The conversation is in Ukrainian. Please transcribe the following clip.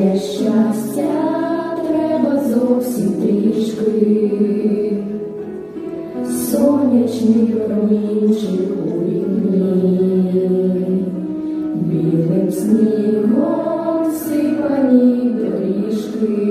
Для щастя треба зовсім трішки, сонячних промінчик у вікні, білим снігом сипані доріжки.